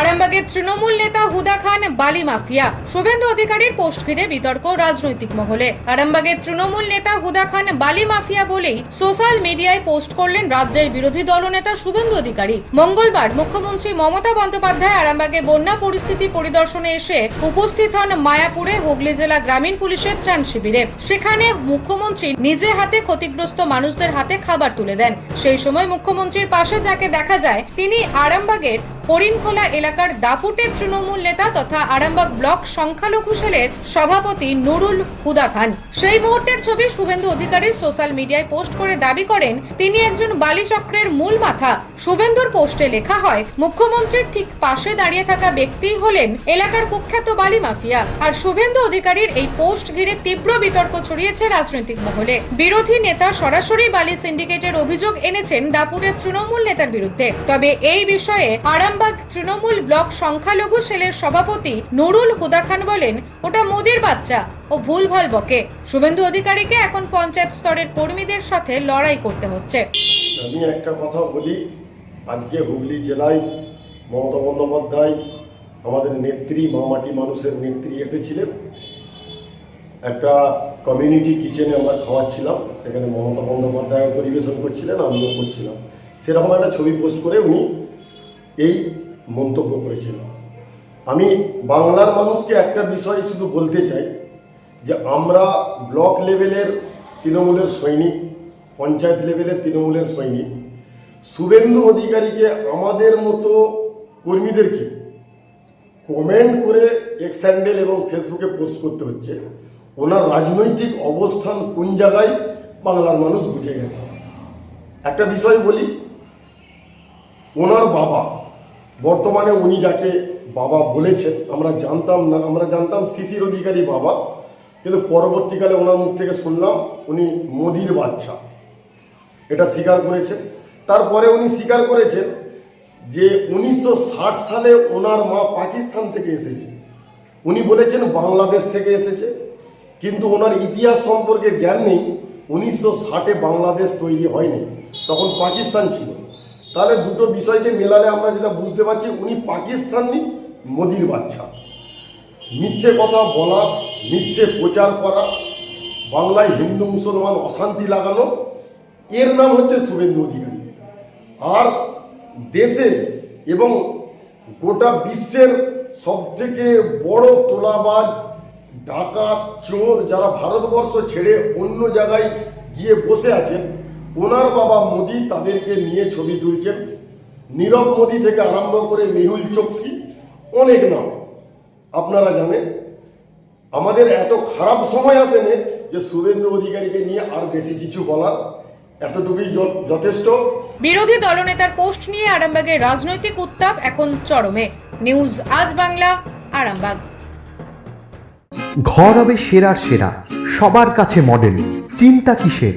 আরামবাগের তৃণমূল নেতা হুদা খান বালি মাফিয়া। শুভেন্দু অধিকারীর পোস্ট ঘিরে বিতর্ক রাজনৈতিক মহলে। আরামবাগের তৃণমূল নেতা হুদা খান বালি মাফিয়া বলেই সোশ্যাল মিডিয়ায় পোস্ট করলেন রাজ্যের বিরোধী দলনেতা শুভেন্দু অধিকারী। মঙ্গলবার মুখ্যমন্ত্রী মমতা বন্দ্যোপাধ্যায় আরামবাগে বন্যা পরিস্থিতি পরিদর্শনে এসে উপস্থিত হন মায়াপুরে হুগলি জেলা গ্রামীণ পুলিশের ত্রাণ শিবিরে। সেখানে মুখ্যমন্ত্রী নিজে হাতে ক্ষতিগ্রস্ত মানুষদের হাতে খাবার তুলে দেন। সেই সময় মুখ্যমন্ত্রীর পাশে যাকে দেখা যায়, তিনি আরামবাগের হরিণখোলা এলাকার দাপুটের তৃণমূল নেতা তথা আরামবাগ ব্লক সংখ্যালঘু সেলের সভাপতি নুরুল হুদা খান। সেই মুহূর্তের ছবি শুভেন্দু অধিকারী সোশ্যাল মিডিয়ায় পোস্ট করে দাবি করেন, তিনি একজন বালিচক্রের মূল মাথা। শুভেন্দুর পোস্টে লেখা হয়, মুখ্যমন্ত্রীর ঠিক পাশে দাঁড়িয়ে থাকা ব্যক্তি হলেন এলাকার কুখ্যাত বালি মাফিয়া। আর শুভেন্দু অধিকারীর এই পোস্ট ঘিরে তীব্র বিতর্ক ছড়িয়েছে রাজনৈতিক মহলে। বিরোধী নেতা সরাসরি বালি সিন্ডিকেটের অভিযোগ এনেছেন দাপুরের তৃণমূল নেতার বিরুদ্ধে। তবে এই বিষয়ে আরামবাগ তৃণমূল ব্লক সংখ্যালঘু সেলের সভাপতি নুরুল হুদা খান বলেন, ওটা মোদির বাচ্চা ও ভুলভাল বকে শুভেন্দু অধিকারীকে এখন পঞ্চায়েত স্তরের কর্মীদের সাথে লড়াই করতে হচ্ছে। আমি একটা কথা বলি, আজকে হুগলি জেলায় মমতা বন্দ্যোপাধ্যায় আমাদের নেত্রী মামাটি মানুষের নেত্রী এসেছিলেন। একটা কমিউনিটি কিচেনে আমরা খাওয়াচ্ছিলাম, সেখানে মমতা বন্দ্যোপাধ্যায় পরিবেশন করছিলেন, আমিও করছিলাম। সেরকম একটা ছবি পোস্ট করে উনি এই মন্তব্য করেছেন আমি বাংলার মানুষকে একটা বিষয় শুধু বলতে চাই যে আমরা ব্লক লেভেলের তৃণমূলের সৈনিক, পঞ্চায়েত লেভেলের তৃণমূলের সৈনিক। শুভেন্দু অধিকারীকে আমাদের মতো কর্মীদেরকে কমেন্ট করে এক্স হ্যান্ডেল এবং ফেসবুকে পোস্ট করতে হচ্ছে। ওনার রাজনৈতিক অবস্থান কোন জায়গায় বাংলার মানুষ বুঝে গেছে। একটা বিষয় বলি, ওনার বাবা বর্তমানে উনি যাকে বাবা বলেছেন, আমরা জানতাম না, আমরা জানতাম শিশির অধিকারী বাবা, কিন্তু পরবর্তীকালে ওনার মুখ থেকে শুনলাম উনি মোদির বাচ্চা। এটা স্বীকার করেছেন। তারপরে উনি স্বীকার করেছেন যে উনিশশো ষাট সালে ওনার মা পাকিস্তান থেকে এসেছে। উনি বলেছেন বাংলাদেশ থেকে এসেছে, কিন্তু ওনার ইতিহাস সম্পর্কে জ্ঞান নেই। উনিশশো ষাটে বাংলাদেশ তৈরি হয়নি, তখন পাকিস্তান ছিল। তাহলে দুটো বিষয়কে মেলালে আমরা যেটা বুঝতে পারছি, উনি পাকিস্তানি মোদির বাচ্চা। মিথ্যে কথা বলা, মিথ্যে প্রচার করা, বাংলায় হিন্দু মুসলমান অশান্তি লাগানো, এর নাম হচ্ছে শুভেন্দু অধিকারী। আর দেশে এবং গোটা বিশ্বের সবথেকে বড় তোলাবাজ, ডাকাত, চোর যারা ভারতবর্ষ ছেড়ে অন্য জায়গায় গিয়ে বসে আছেন ওনার বাবা মোদি তাদেরকে নিয়ে ছবি তুলছেন। নীরব মোদি থেকে আরম্ভ করে মেহুল চোকসি অনেক নাম। আপনারা জানেন আমাদের এত খারাপ সময় আসেনি যে শুভেন্দু অধিকারীকে নিয়ে আর বেশি কিছু বলার এতটুকুই যথেষ্ট। বিরোধী দলনেতার পোস্ট নিয়ে আরামবাগের রাজনৈতিক উত্তাপ এখন চরমে। নিউজ আজ বাংলা আরামবাগ। ঘর হবে সেরার সেরা সবার কাছে মডেল চিন্তা কিসের?